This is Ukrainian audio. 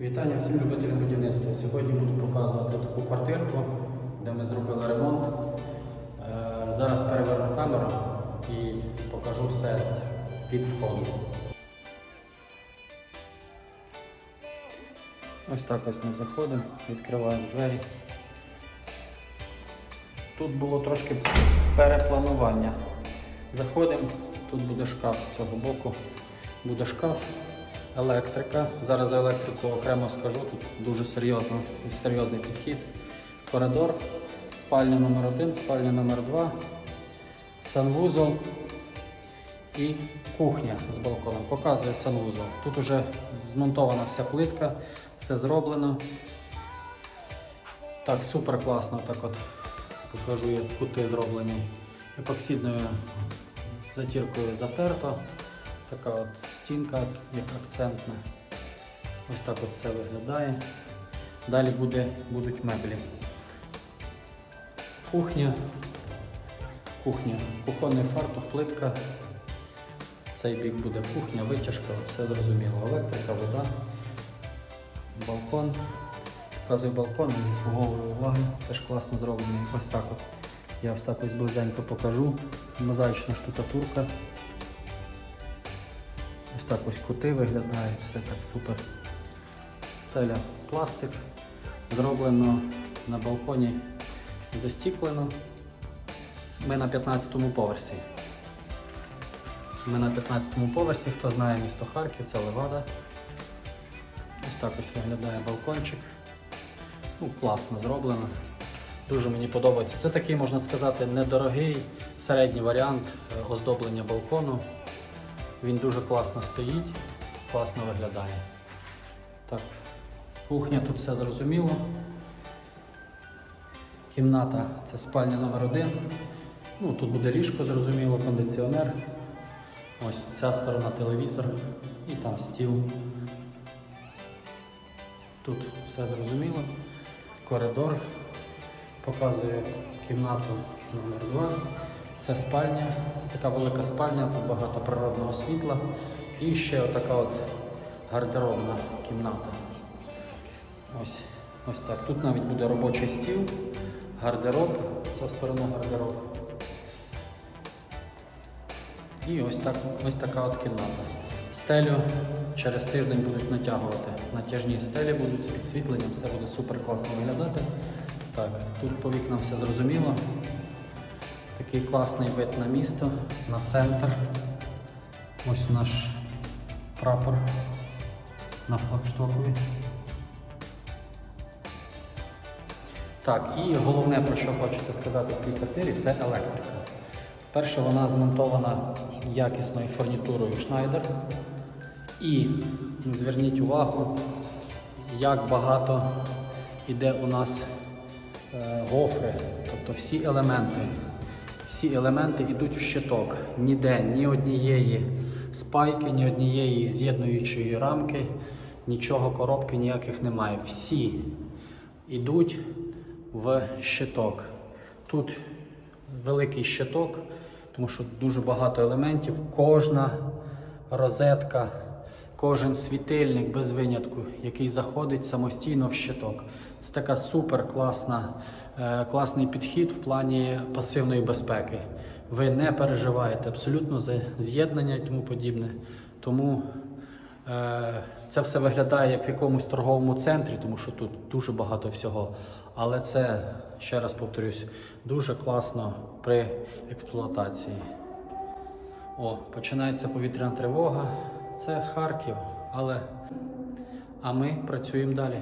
Вітання всім любителям будівництва. Сьогодні буду показувати таку квартирку, де ми зробили ремонт. Е, Зараз переверну камеру і покажу все від входу. Ось так ось ми заходимо, відкриваємо двері. Тут було трошки перепланування. Заходимо, тут буде шкаф з цього боку. Буде шкаф, електрика. Зараз за електрику окремо скажу, тут дуже серйозно, серйозний підхід. Коридор, спальня номер 1 спальня номер 2 санвузол і кухня з балконом. Показує санвузол. Тут вже змонтована вся плитка, все зроблено. Так, супер класно, так от покажу, як кути зроблені. Епоксидною затіркою затерто. Така от стінка, як акцентна. Ось так от все виглядає. Далі буде, будуть меблі. Кухня. Кухня. Кухонний фартух, плитка. Цей бік буде кухня, витяжка, все зрозуміло. Електрика, вода, балкон. Показую балкон, він заслуговує уваги, теж класно зроблений. Ось так от. Я ось так ось близенько покажу. Мозаїчна штукатурка. Ось так ось кути виглядають, все так супер. Стеля пластик. Зроблено на балконі застіклено. Ми на 15-му поверсі. Ми на 15-му поверсі, хто знає місто Харків, це Левада. Ось так ось виглядає балкончик. Ну, класно зроблено. Дуже мені подобається. Це такий, можна сказати, недорогий середній варіант е, оздоблення балкону. Він дуже класно стоїть, класно виглядає. Так, кухня тут все зрозуміло. Кімната це спальня номер один. Ну, тут буде ліжко, зрозуміло, кондиціонер. Ось ця сторона телевізор і там стіл. Тут все зрозуміло. Коридор показує кімнату номер 2 Це спальня, це така велика спальня, тут багато природного світла. І ще отака от гардеробна кімната. Ось, ось так. Тут навіть буде робочий стіл, гардероб, ця сторона гардероб. І ось, так, ось така от кімната. Стелю через тиждень будуть натягувати. Натяжні стелі будуть з підсвітленням, все буде супер класно виглядати. Так, тут по вікнам все зрозуміло. Такий класний вид на місто, на центр. Ось наш прапор на флагштокові. Так, і головне, про що хочеться сказати в цій квартирі, це електрика. Перше, вона змонтована якісною фурнітурою Schneider. І зверніть увагу, як багато йде у нас е, гофри, тобто всі елементи. Всі елементи йдуть в щиток. Ніде ні однієї спайки, ні однієї з'єднуючої рамки, нічого коробки ніяких немає. Всі йдуть в щиток. Тут великий щиток, тому що дуже багато елементів. Кожна розетка, кожен світильник без винятку, який заходить самостійно в щиток. Це така супер класна, е, класний підхід в плані пасивної безпеки. Ви не переживаєте абсолютно за з'єднання і тому подібне. Тому Це все виглядає як в якомусь торговому центрі, тому що тут дуже багато всього. Але це, ще раз повторюсь, дуже класно при експлуатації. О, починається повітряна тривога. Це Харків, але а ми працюємо далі.